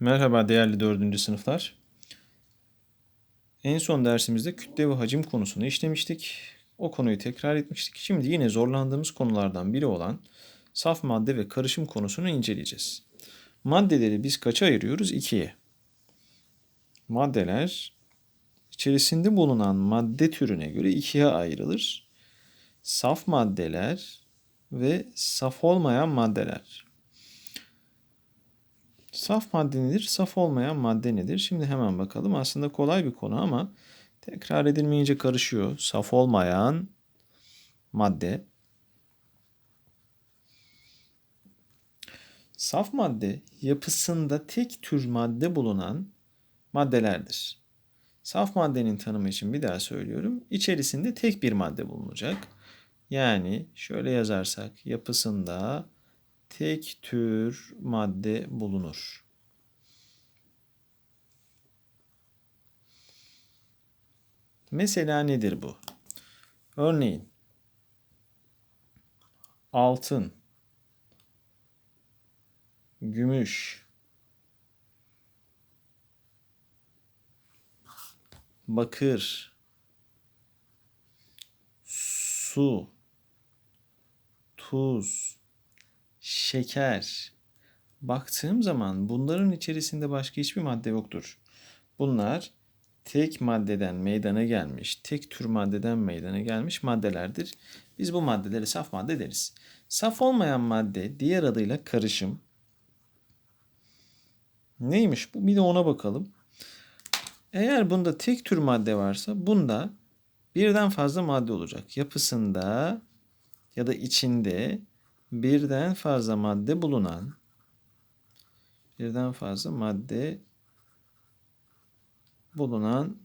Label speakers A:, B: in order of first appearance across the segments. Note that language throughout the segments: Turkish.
A: Merhaba değerli dördüncü sınıflar. En son dersimizde kütle ve hacim konusunu işlemiştik. O konuyu tekrar etmiştik. Şimdi yine zorlandığımız konulardan biri olan saf madde ve karışım konusunu inceleyeceğiz. Maddeleri biz kaça ayırıyoruz? İkiye. Maddeler içerisinde bulunan madde türüne göre ikiye ayrılır. Saf maddeler ve saf olmayan maddeler. Saf madde nedir? Saf olmayan madde nedir? Şimdi hemen bakalım. Aslında kolay bir konu ama tekrar edilmeyince karışıyor. Saf olmayan madde. Saf madde yapısında tek tür madde bulunan maddelerdir. Saf maddenin tanımı için bir daha söylüyorum. İçerisinde tek bir madde bulunacak. Yani şöyle yazarsak yapısında tek tür madde bulunur. Mesela nedir bu? Örneğin altın, gümüş, bakır, su, tuz, şeker. Baktığım zaman bunların içerisinde başka hiçbir madde yoktur. Bunlar tek maddeden meydana gelmiş, tek tür maddeden meydana gelmiş maddelerdir. Biz bu maddeleri saf madde deriz. Saf olmayan madde diğer adıyla karışım. Neymiş bu? Bir de ona bakalım. Eğer bunda tek tür madde varsa bunda birden fazla madde olacak. Yapısında ya da içinde birden fazla madde bulunan birden fazla madde bulunan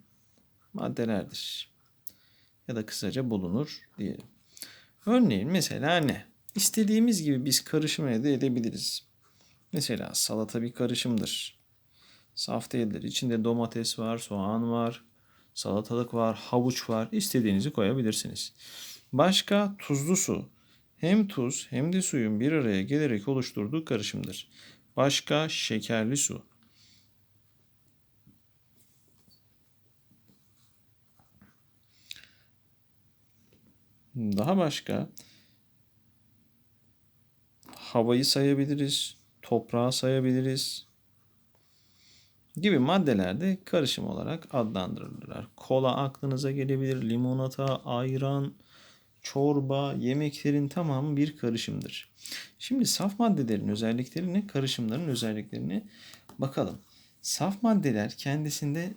A: maddelerdir. Ya da kısaca bulunur diyelim. Örneğin mesela ne? İstediğimiz gibi biz karışım elde edebiliriz. Mesela salata bir karışımdır. Saf değildir. İçinde domates var, soğan var, salatalık var, havuç var. İstediğinizi koyabilirsiniz. Başka tuzlu su. Hem tuz hem de suyun bir araya gelerek oluşturduğu karışımdır. Başka şekerli su. Daha başka havayı sayabiliriz, toprağı sayabiliriz gibi maddelerde karışım olarak adlandırılırlar. Kola aklınıza gelebilir, limonata, ayran, çorba, yemeklerin tamamı bir karışımdır. Şimdi saf maddelerin özelliklerini, karışımların özelliklerini bakalım. Saf maddeler kendisinde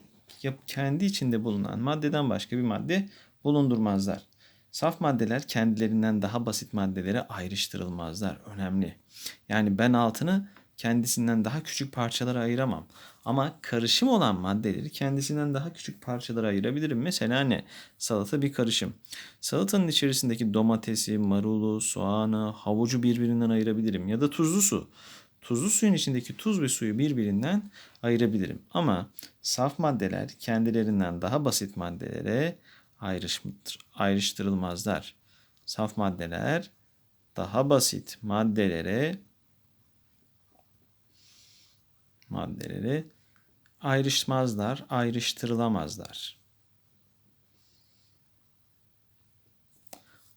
A: kendi içinde bulunan maddeden başka bir madde bulundurmazlar. Saf maddeler kendilerinden daha basit maddelere ayrıştırılmazlar. Önemli. Yani ben altını kendisinden daha küçük parçalara ayıramam. Ama karışım olan maddeleri kendisinden daha küçük parçalara ayırabilirim. Mesela ne? Salata bir karışım. Salatanın içerisindeki domatesi, marulu, soğanı, havucu birbirinden ayırabilirim. Ya da tuzlu su. Tuzlu suyun içindeki tuz ve suyu birbirinden ayırabilirim. Ama saf maddeler kendilerinden daha basit maddelere ayrıştırılmazlar. Saf maddeler daha basit maddelere maddeleri ayrışmazlar, ayrıştırılamazlar.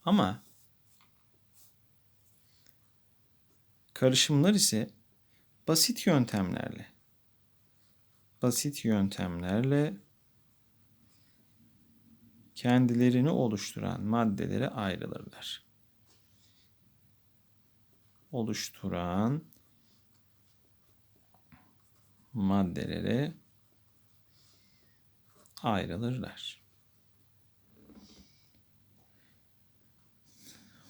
A: Ama karışımlar ise basit yöntemlerle basit yöntemlerle kendilerini oluşturan maddelere ayrılırlar. Oluşturan maddelere ayrılırlar.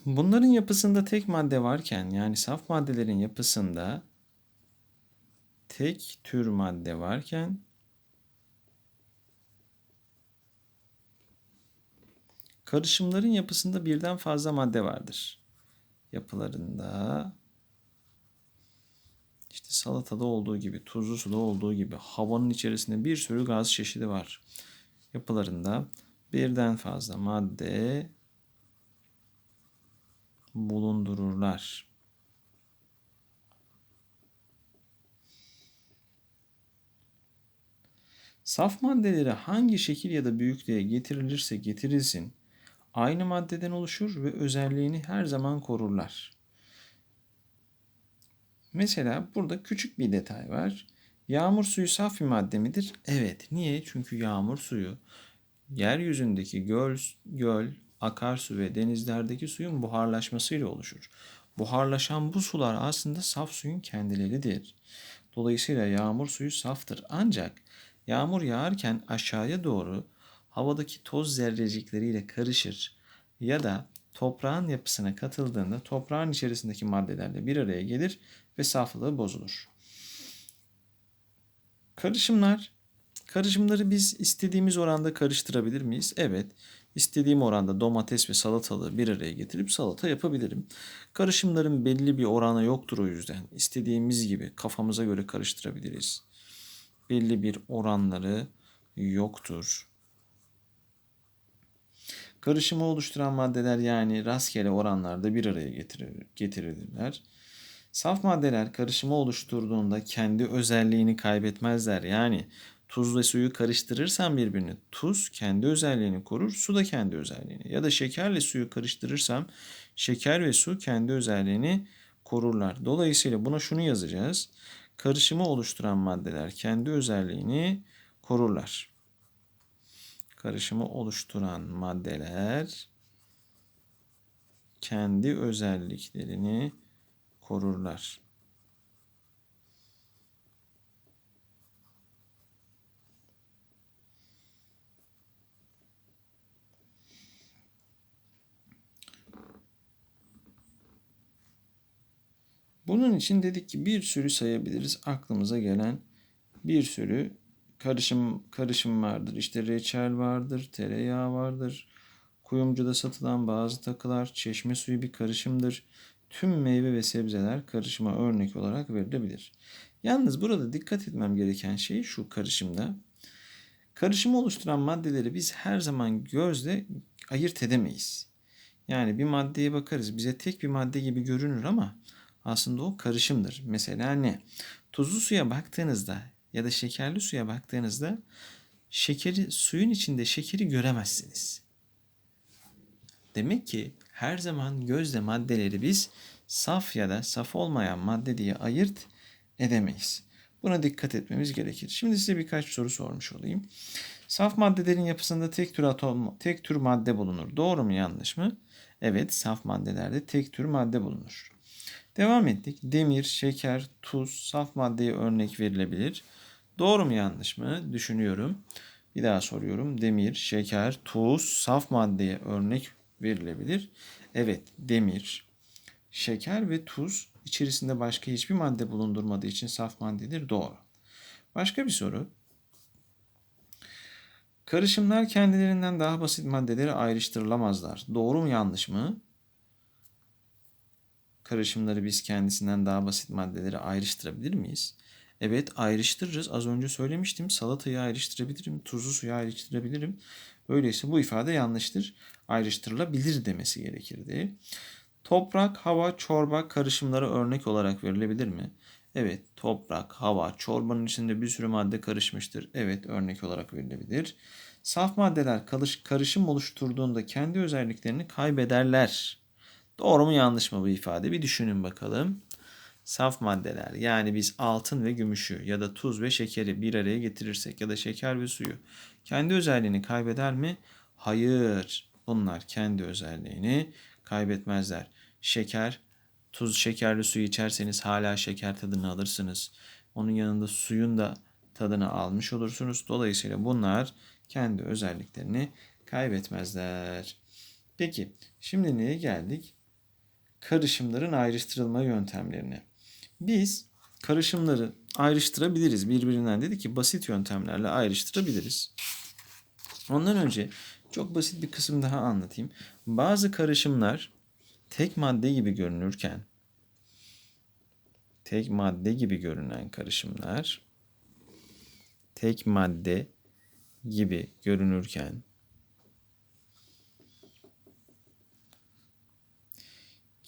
A: Bunların yapısında tek madde varken yani saf maddelerin yapısında tek tür madde varken karışımların yapısında birden fazla madde vardır. Yapılarında işte salatada olduğu gibi, tuzlu suda olduğu gibi havanın içerisinde bir sürü gaz çeşidi var. Yapılarında birden fazla madde bulundururlar. Saf maddeleri hangi şekil ya da büyüklüğe getirilirse getirilsin aynı maddeden oluşur ve özelliğini her zaman korurlar. Mesela burada küçük bir detay var. Yağmur suyu saf bir madde midir? Evet. Niye? Çünkü yağmur suyu yeryüzündeki göl, göl, akarsu ve denizlerdeki suyun buharlaşmasıyla oluşur. Buharlaşan bu sular aslında saf suyun kendileridir. Dolayısıyla yağmur suyu saftır. Ancak yağmur yağarken aşağıya doğru havadaki toz zerrecikleriyle karışır ya da toprağın yapısına katıldığında toprağın içerisindeki maddelerle bir araya gelir ve saflığı bozulur. Karışımlar Karışımları biz istediğimiz oranda karıştırabilir miyiz? Evet. İstediğim oranda domates ve salatalığı bir araya getirip salata yapabilirim. Karışımların belli bir oranı yoktur o yüzden. İstediğimiz gibi kafamıza göre karıştırabiliriz. Belli bir oranları yoktur. Karışımı oluşturan maddeler yani rastgele oranlarda bir araya getirir, getirilirler. Saf maddeler karışımı oluşturduğunda kendi özelliğini kaybetmezler. Yani tuz ve suyu karıştırırsan birbirini tuz kendi özelliğini korur, su da kendi özelliğini. Ya da şekerle suyu karıştırırsam şeker ve su kendi özelliğini korurlar. Dolayısıyla buna şunu yazacağız. Karışımı oluşturan maddeler kendi özelliğini korurlar. Karışımı oluşturan maddeler kendi özelliklerini korurlar. Bunun için dedik ki bir sürü sayabiliriz. Aklımıza gelen bir sürü karışım karışım vardır. İşte reçel vardır, tereyağı vardır. Kuyumcuda satılan bazı takılar, çeşme suyu bir karışımdır. Tüm meyve ve sebzeler karışıma örnek olarak verilebilir. Yalnız burada dikkat etmem gereken şey şu karışımda. Karışımı oluşturan maddeleri biz her zaman gözle ayırt edemeyiz. Yani bir maddeye bakarız bize tek bir madde gibi görünür ama aslında o karışımdır. Mesela ne? Tuzlu suya baktığınızda ya da şekerli suya baktığınızda şekeri suyun içinde şekeri göremezsiniz. Demek ki her zaman gözle maddeleri biz saf ya da saf olmayan madde diye ayırt edemeyiz. Buna dikkat etmemiz gerekir. Şimdi size birkaç soru sormuş olayım. Saf maddelerin yapısında tek tür atom, tek tür madde bulunur. Doğru mu yanlış mı? Evet, saf maddelerde tek tür madde bulunur. Devam ettik. Demir, şeker, tuz, saf maddeye örnek verilebilir. Doğru mu yanlış mı? Düşünüyorum. Bir daha soruyorum. Demir, şeker, tuz, saf maddeye örnek verilebilir. Evet, demir, şeker ve tuz içerisinde başka hiçbir madde bulundurmadığı için saf maddedir. Doğru. Başka bir soru. Karışımlar kendilerinden daha basit maddeleri ayrıştırılamazlar. Doğru mu yanlış mı? Karışımları biz kendisinden daha basit maddeleri ayrıştırabilir miyiz? Evet ayrıştırırız. Az önce söylemiştim. Salatayı ayrıştırabilirim. Tuzlu suyu ayrıştırabilirim. Öyleyse bu ifade yanlıştır. Ayrıştırılabilir demesi gerekirdi. Toprak, hava, çorba karışımları örnek olarak verilebilir mi? Evet, toprak, hava, çorbanın içinde bir sürü madde karışmıştır. Evet, örnek olarak verilebilir. Saf maddeler karışım oluşturduğunda kendi özelliklerini kaybederler. Doğru mu yanlış mı bu ifade? Bir düşünün bakalım. Saf maddeler yani biz altın ve gümüşü ya da tuz ve şekeri bir araya getirirsek ya da şeker ve suyu kendi özelliğini kaybeder mi? Hayır. Bunlar kendi özelliğini kaybetmezler. Şeker, tuz şekerli suyu içerseniz hala şeker tadını alırsınız. Onun yanında suyun da tadını almış olursunuz. Dolayısıyla bunlar kendi özelliklerini kaybetmezler. Peki şimdi neye geldik? Karışımların ayrıştırılma yöntemlerine. Biz karışımları ayrıştırabiliriz birbirinden dedi ki basit yöntemlerle ayrıştırabiliriz. Ondan önce çok basit bir kısım daha anlatayım. Bazı karışımlar tek madde gibi görünürken tek madde gibi görünen karışımlar tek madde gibi görünürken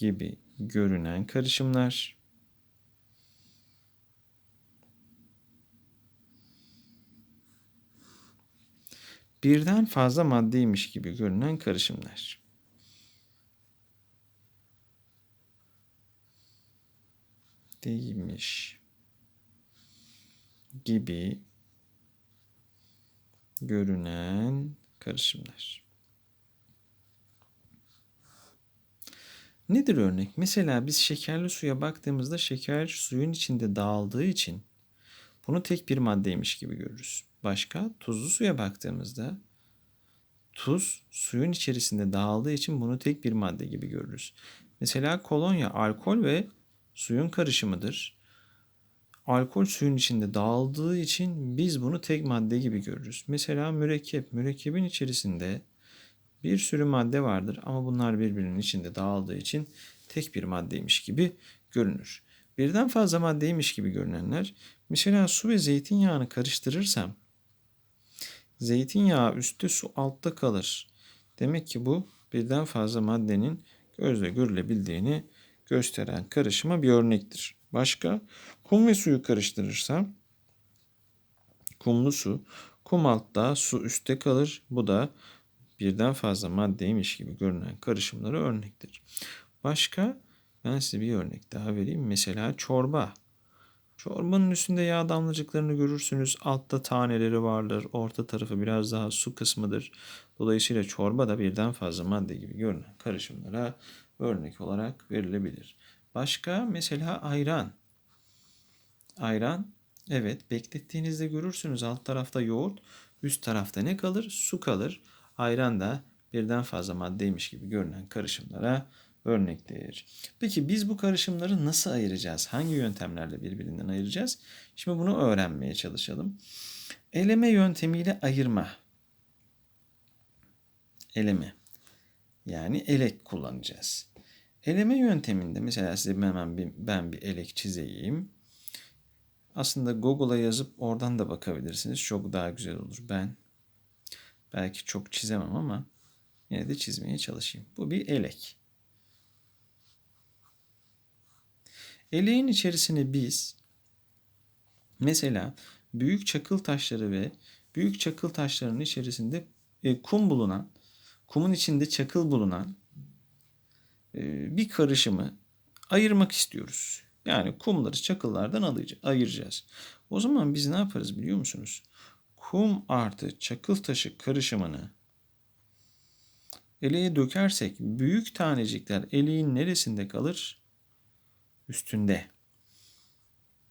A: gibi görünen karışımlar. birden fazla maddeymiş gibi görünen karışımlar. Değilmiş gibi görünen karışımlar. Nedir örnek? Mesela biz şekerli suya baktığımızda şeker suyun içinde dağıldığı için bunu tek bir maddeymiş gibi görürüz. Başka tuzlu suya baktığımızda tuz suyun içerisinde dağıldığı için bunu tek bir madde gibi görürüz. Mesela kolonya alkol ve suyun karışımıdır. Alkol suyun içinde dağıldığı için biz bunu tek madde gibi görürüz. Mesela mürekkep, mürekkebin içerisinde bir sürü madde vardır ama bunlar birbirinin içinde dağıldığı için tek bir maddeymiş gibi görünür. Birden fazla maddeymiş gibi görünenler mesela su ve zeytinyağını karıştırırsam zeytinyağı üstte su altta kalır. Demek ki bu birden fazla maddenin gözle görülebildiğini gösteren karışıma bir örnektir. Başka kum ve suyu karıştırırsam kumlu su, kum altta, su üstte kalır. Bu da birden fazla maddeymiş gibi görünen karışımlara örnektir. Başka ben size bir örnek daha vereyim. Mesela çorba. Çorbanın üstünde yağ damlacıklarını görürsünüz. Altta taneleri vardır. Orta tarafı biraz daha su kısmıdır. Dolayısıyla çorba da birden fazla madde gibi görünen karışımlara örnek olarak verilebilir. Başka mesela ayran. Ayran evet beklettiğinizde görürsünüz alt tarafta yoğurt, üst tarafta ne kalır? Su kalır. Ayran da birden fazla maddeymiş gibi görünen karışımlara örnektir. Peki biz bu karışımları nasıl ayıracağız? Hangi yöntemlerle birbirinden ayıracağız? Şimdi bunu öğrenmeye çalışalım. Eleme yöntemiyle ayırma. Eleme. Yani elek kullanacağız. Eleme yönteminde mesela size hemen bir, ben bir elek çizeyim. Aslında Google'a yazıp oradan da bakabilirsiniz. Çok daha güzel olur. Ben belki çok çizemem ama yine de çizmeye çalışayım. Bu bir elek. Eleğin içerisine biz mesela büyük çakıl taşları ve büyük çakıl taşlarının içerisinde e, kum bulunan, kumun içinde çakıl bulunan e, bir karışımı ayırmak istiyoruz. Yani kumları çakıllardan ayıracağız. O zaman biz ne yaparız biliyor musunuz? Kum artı çakıl taşı karışımını eleğe dökersek büyük tanecikler eleğin neresinde kalır? Üstünde.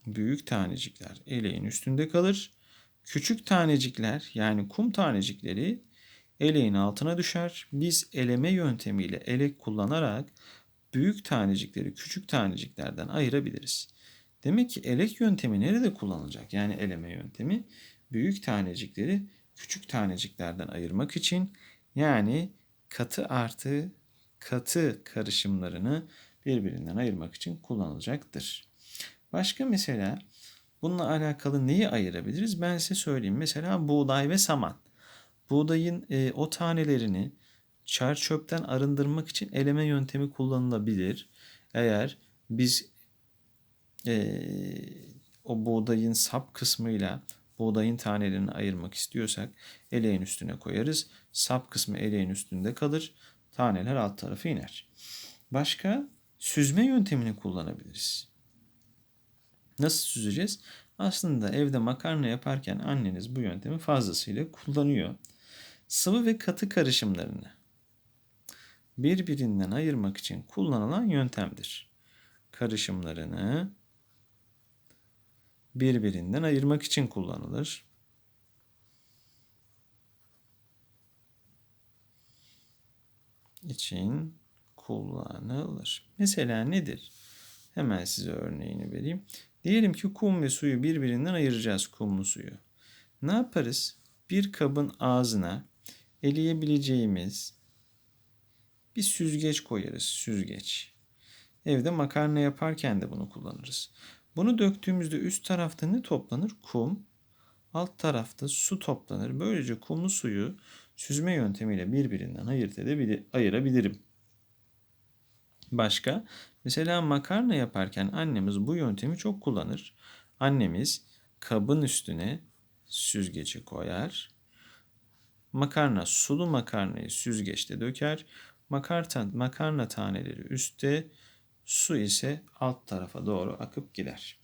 A: Büyük tanecikler eleğin üstünde kalır. Küçük tanecikler yani kum tanecikleri eleğin altına düşer. Biz eleme yöntemiyle elek kullanarak büyük tanecikleri küçük taneciklerden ayırabiliriz. Demek ki elek yöntemi nerede kullanılacak? Yani eleme yöntemi büyük tanecikleri küçük taneciklerden ayırmak için yani katı artı katı karışımlarını birbirinden ayırmak için kullanılacaktır. Başka mesela bununla alakalı neyi ayırabiliriz? Ben size söyleyeyim. Mesela buğday ve saman. Buğdayın e, o tanelerini çer çöpten arındırmak için eleme yöntemi kullanılabilir. Eğer biz e, o buğdayın sap kısmıyla buğdayın tanelerini ayırmak istiyorsak eleğin üstüne koyarız. Sap kısmı eleğin üstünde kalır. Taneler alt tarafı iner. Başka süzme yöntemini kullanabiliriz. Nasıl süzeceğiz? Aslında evde makarna yaparken anneniz bu yöntemi fazlasıyla kullanıyor. Sıvı ve katı karışımlarını birbirinden ayırmak için kullanılan yöntemdir. Karışımlarını birbirinden ayırmak için kullanılır. için kullanılır. Mesela nedir? Hemen size örneğini vereyim. Diyelim ki kum ve suyu birbirinden ayıracağız kumlu suyu. Ne yaparız? Bir kabın ağzına eleyebileceğimiz bir süzgeç koyarız. Süzgeç. Evde makarna yaparken de bunu kullanırız. Bunu döktüğümüzde üst tarafta ne toplanır? Kum. Alt tarafta su toplanır. Böylece kumlu suyu süzme yöntemiyle birbirinden ayırt ayırabilirim. Başka? Mesela makarna yaparken annemiz bu yöntemi çok kullanır. Annemiz kabın üstüne süzgeci koyar. Makarna sulu makarnayı süzgeçte döker. Makarna, makarna taneleri üstte, su ise alt tarafa doğru akıp gider.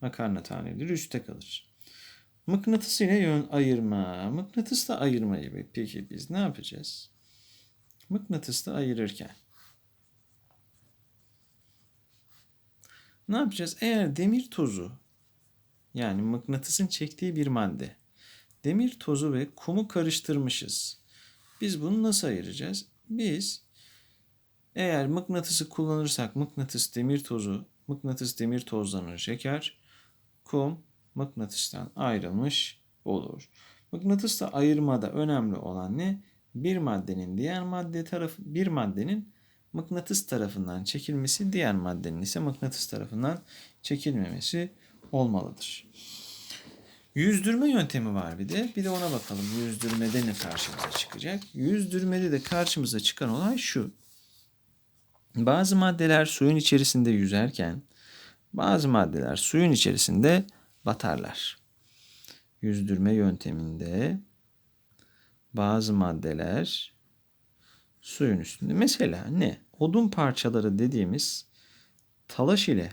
A: Makarna taneleri üstte kalır. Mıknatıs ile yön ayırma. Mıknatısla ayırmayı peki biz ne yapacağız? Mıknatısla ayırırken ne yapacağız? Eğer demir tozu yani mıknatısın çektiği bir madde demir tozu ve kumu karıştırmışız. Biz bunu nasıl ayıracağız? Biz eğer mıknatısı kullanırsak mıknatıs demir tozu, mıknatıs demir tozlarını çeker, kum mıknatıstan ayrılmış olur. Mıknatısla ayırmada önemli olan ne? Bir maddenin diğer madde tarafı bir maddenin mıknatıs tarafından çekilmesi, diğer maddenin ise mıknatıs tarafından çekilmemesi olmalıdır. Yüzdürme yöntemi var bir de. Bir de ona bakalım. Yüzdürmede ne karşımıza çıkacak? Yüzdürmede de karşımıza çıkan olay şu. Bazı maddeler suyun içerisinde yüzerken bazı maddeler suyun içerisinde batarlar. Yüzdürme yönteminde bazı maddeler suyun üstünde. Mesela ne? Odun parçaları dediğimiz talaş ile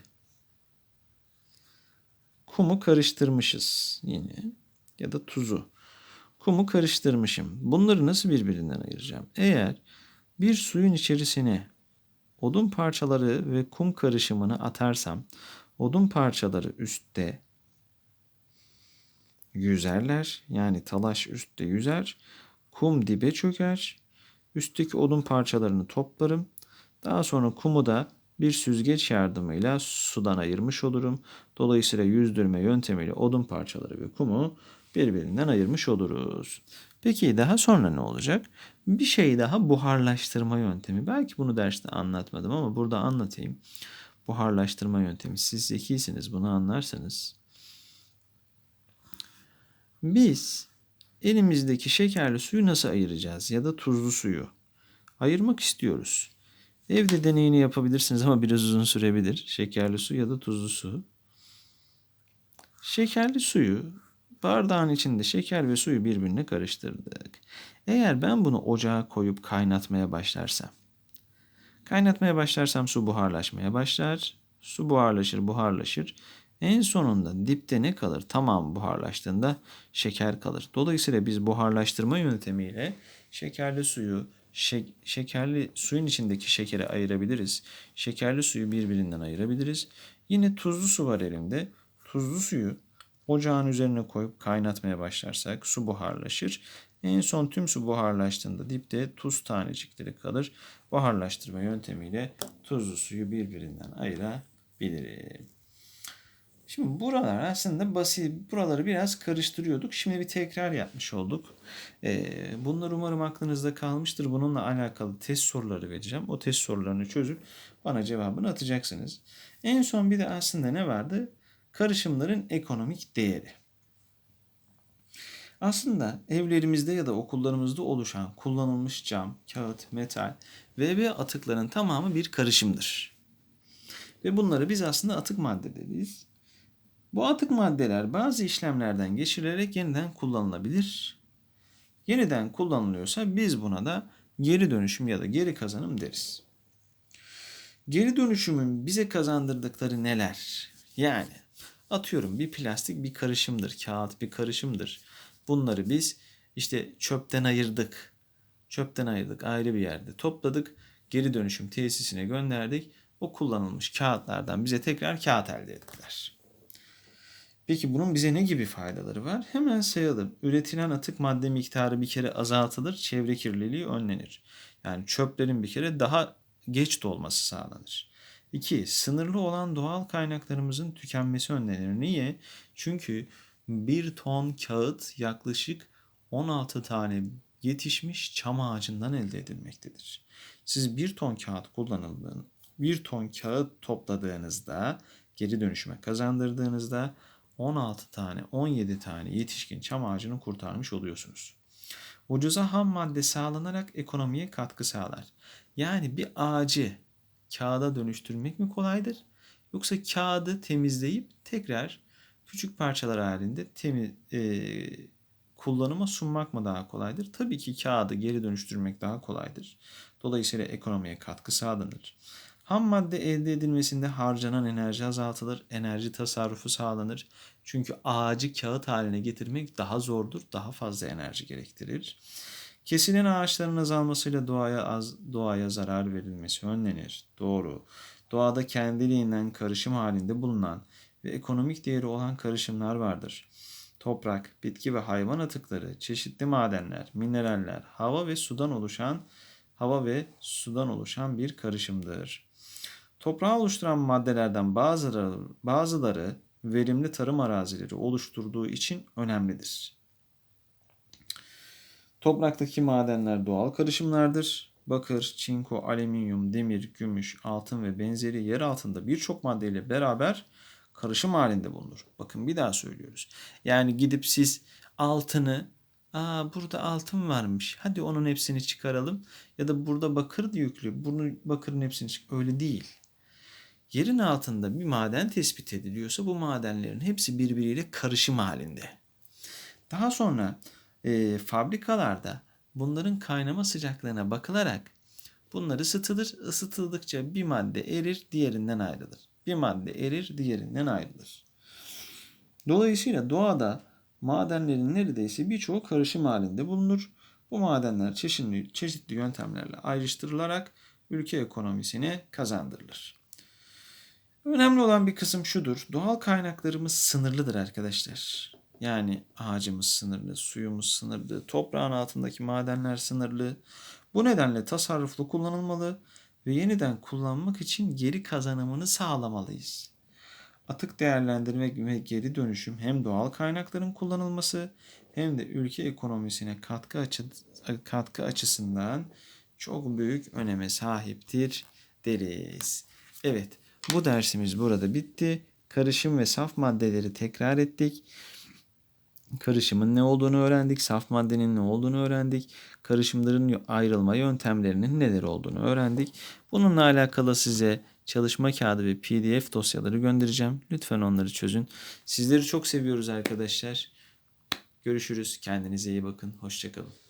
A: kumu karıştırmışız yine ya da tuzu. Kumu karıştırmışım. Bunları nasıl birbirinden ayıracağım? Eğer bir suyun içerisine odun parçaları ve kum karışımını atarsam odun parçaları üstte yüzerler. Yani talaş üstte yüzer. Kum dibe çöker. Üstteki odun parçalarını toplarım. Daha sonra kumu da bir süzgeç yardımıyla sudan ayırmış olurum. Dolayısıyla yüzdürme yöntemiyle odun parçaları ve kumu birbirinden ayırmış oluruz. Peki daha sonra ne olacak? Bir şey daha buharlaştırma yöntemi. Belki bunu derste anlatmadım ama burada anlatayım. Buharlaştırma yöntemi. Siz zekisiniz bunu anlarsanız. Biz elimizdeki şekerli suyu nasıl ayıracağız ya da tuzlu suyu? Ayırmak istiyoruz. Evde deneyini yapabilirsiniz ama biraz uzun sürebilir. Şekerli su ya da tuzlu su. Şekerli suyu bardağın içinde şeker ve suyu birbirine karıştırdık. Eğer ben bunu ocağa koyup kaynatmaya başlarsam, kaynatmaya başlarsam su buharlaşmaya başlar. Su buharlaşır, buharlaşır. En sonunda dipte ne kalır? Tamam buharlaştığında şeker kalır. Dolayısıyla biz buharlaştırma yöntemiyle şekerli suyu şekerli suyun içindeki şekeri ayırabiliriz. Şekerli suyu birbirinden ayırabiliriz. Yine tuzlu su var elimde. Tuzlu suyu ocağın üzerine koyup kaynatmaya başlarsak su buharlaşır. En son tüm su buharlaştığında dipte tuz tanecikleri kalır. Buharlaştırma yöntemiyle tuzlu suyu birbirinden ayırabilirim. Şimdi buralar aslında basit. Buraları biraz karıştırıyorduk. Şimdi bir tekrar yapmış olduk. Ee, bunlar umarım aklınızda kalmıştır. Bununla alakalı test soruları vereceğim. O test sorularını çözüp bana cevabını atacaksınız. En son bir de aslında ne vardı? Karışımların ekonomik değeri. Aslında evlerimizde ya da okullarımızda oluşan kullanılmış cam, kağıt, metal, VB atıkların tamamı bir karışımdır. Ve bunları biz aslında atık madde dediğiz. Bu atık maddeler bazı işlemlerden geçirilerek yeniden kullanılabilir. Yeniden kullanılıyorsa biz buna da geri dönüşüm ya da geri kazanım deriz. Geri dönüşümün bize kazandırdıkları neler? Yani atıyorum bir plastik bir karışımdır, kağıt bir karışımdır. Bunları biz işte çöpten ayırdık. Çöpten ayırdık ayrı bir yerde topladık. Geri dönüşüm tesisine gönderdik. O kullanılmış kağıtlardan bize tekrar kağıt elde ettiler. Peki bunun bize ne gibi faydaları var? Hemen sayalım. Üretilen atık madde miktarı bir kere azaltılır, çevre kirliliği önlenir. Yani çöplerin bir kere daha geç dolması sağlanır. 2. Sınırlı olan doğal kaynaklarımızın tükenmesi önlenir. Niye? Çünkü bir ton kağıt yaklaşık 16 tane yetişmiş çam ağacından elde edilmektedir. Siz bir ton kağıt kullanıldığını, bir ton kağıt topladığınızda, geri dönüşüme kazandırdığınızda 16 tane, 17 tane yetişkin çam ağacını kurtarmış oluyorsunuz. Ucuza ham madde sağlanarak ekonomiye katkı sağlar. Yani bir ağacı kağıda dönüştürmek mi kolaydır? Yoksa kağıdı temizleyip tekrar küçük parçalar halinde temiz, e, kullanıma sunmak mı daha kolaydır? Tabii ki kağıdı geri dönüştürmek daha kolaydır. Dolayısıyla ekonomiye katkı sağlanır. Ham madde elde edilmesinde harcanan enerji azaltılır, enerji tasarrufu sağlanır. Çünkü ağacı kağıt haline getirmek daha zordur, daha fazla enerji gerektirir. Kesilen ağaçların azalmasıyla doğaya az doğaya zarar verilmesi önlenir. Doğru. Doğada kendiliğinden karışım halinde bulunan ve ekonomik değeri olan karışımlar vardır. Toprak, bitki ve hayvan atıkları, çeşitli madenler, mineraller, hava ve sudan oluşan hava ve sudan oluşan bir karışımdır. Toprağı oluşturan maddelerden bazıları, bazıları verimli tarım arazileri oluşturduğu için önemlidir. Topraktaki madenler doğal karışımlardır. Bakır, çinko, alüminyum, demir, gümüş, altın ve benzeri yer altında birçok maddeyle beraber karışım halinde bulunur. Bakın bir daha söylüyoruz. Yani gidip siz altını Aa burada altın varmış. Hadi onun hepsini çıkaralım. Ya da burada bakır yüklü. Bunu bakırın hepsini çık. Öyle değil. Yerin altında bir maden tespit ediliyorsa bu madenlerin hepsi birbiriyle karışım halinde. Daha sonra e, fabrikalarda bunların kaynama sıcaklığına bakılarak bunlar ısıtılır. Isıtıldıkça bir madde erir, diğerinden ayrılır. Bir madde erir, diğerinden ayrılır. Dolayısıyla doğada madenlerin neredeyse birçoğu karışım halinde bulunur. Bu madenler çeşitli, çeşitli yöntemlerle ayrıştırılarak ülke ekonomisine kazandırılır. Önemli olan bir kısım şudur. Doğal kaynaklarımız sınırlıdır arkadaşlar. Yani ağacımız sınırlı, suyumuz sınırlı, toprağın altındaki madenler sınırlı. Bu nedenle tasarruflu kullanılmalı ve yeniden kullanmak için geri kazanımını sağlamalıyız. Atık değerlendirme ve geri dönüşüm hem doğal kaynakların kullanılması hem de ülke ekonomisine katkı, açı, katkı açısından çok büyük öneme sahiptir deriz. Evet bu dersimiz burada bitti. Karışım ve saf maddeleri tekrar ettik. Karışımın ne olduğunu öğrendik. Saf maddenin ne olduğunu öğrendik. Karışımların ayrılma yöntemlerinin neler olduğunu öğrendik. Bununla alakalı size çalışma kağıdı ve pdf dosyaları göndereceğim. Lütfen onları çözün. Sizleri çok seviyoruz arkadaşlar. Görüşürüz. Kendinize iyi bakın. Hoşçakalın.